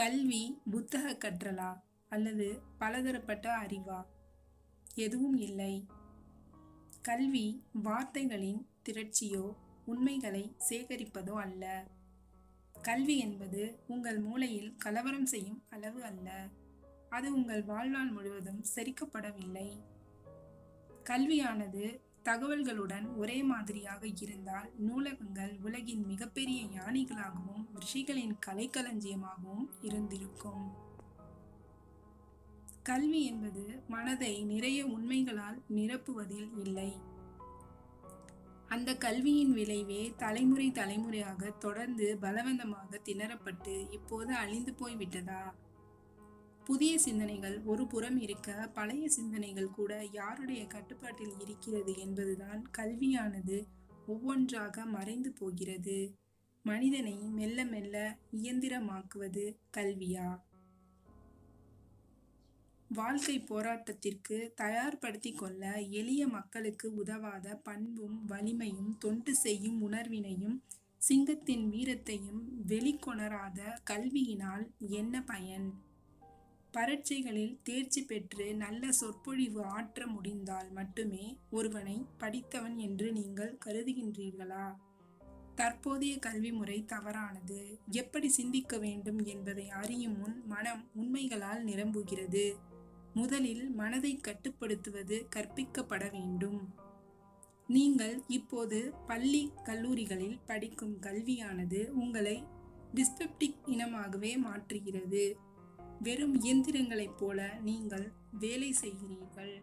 கல்வி புத்தக கற்றலா அல்லது பலதரப்பட்ட அறிவா? எதுவும் இல்லை. கல்வி வார்த்தைகளின் திரட்சியோ உண்மைகளை சேகரிப்பதோ அல்ல. கல்வி என்பது உங்கள் மூளையில் கலவரம் செய்யும் அளவு அல்ல. அது உங்கள் வாழ்நாள் முழுவதும் செரிக்கப்படவில்லை. கல்வியானது தகவல்களுடன் ஒரே மாதிரியாக இருந்தால் நூலகங்கள் உலகின் மிகப்பெரிய யானைகளாகவும் ரிஷிகளின் கலைக்களஞ்சியமாகவும் இருந்திருக்கும். கல்வி என்பது மனதை நிறைய உண்மைகளால் நிரப்புவதில் இல்லை. அந்த கல்வியின் விளைவே தலைமுறை தலைமுறையாக தொடர்ந்து பலவந்தமாக திணறப்பட்டு இப்போது அழிந்து போய்விட்டதா? புதிய சிந்தனைகள் ஒரு புறம் இருக்க பழைய சிந்தனைகள் கூட யாருடைய கட்டுப்பாட்டில் இருக்கிறது என்பதுதான் கல்வியானது. ஒவ்வொன்றாக மறைந்து போகிறது. மனிதனை மெல்ல மெல்ல இயந்திரமாக்குவது கல்வியா? வாழ்க்கை போராட்டத்திற்கு தயார்படுத்தி கொள்ள எளிய மக்களுக்கு உதவாத பண்பும் வலிமையும் தொண்டு செய்யும் உணர்வினையும் சிங்கத்தின் வீரத்தையும் வெளிக்கொணராத கல்வியினால் என்ன பயன்? பரீட்சைகளில் தேர்ச்சி பெற்று நல்ல சொற்பொழிவு ஆற்ற முடிந்தால் மட்டுமே ஒருவனை படித்தவன் என்று நீங்கள் கருதுகின்றீர்களா? தற்போதைய கல்வி முறை தவறானது. எப்படி சிந்திக்க வேண்டும் என்பதை அறியும் முன் மனம் உண்மைகளால் நிரம்புகிறது. முதலில் மனதை கட்டுப்படுத்துவது கற்பிக்கப்பட வேண்டும். நீங்கள் இப்போது பள்ளி கல்லூரிகளில் படிக்கும் கல்வியானது உங்களை டிஸ்பெப்டிக் இனமாகவே மாற்றுகிறது. வெறும் இயந்திரங்களைப் போல நீங்கள் வேலை செய்கிறீர்கள்.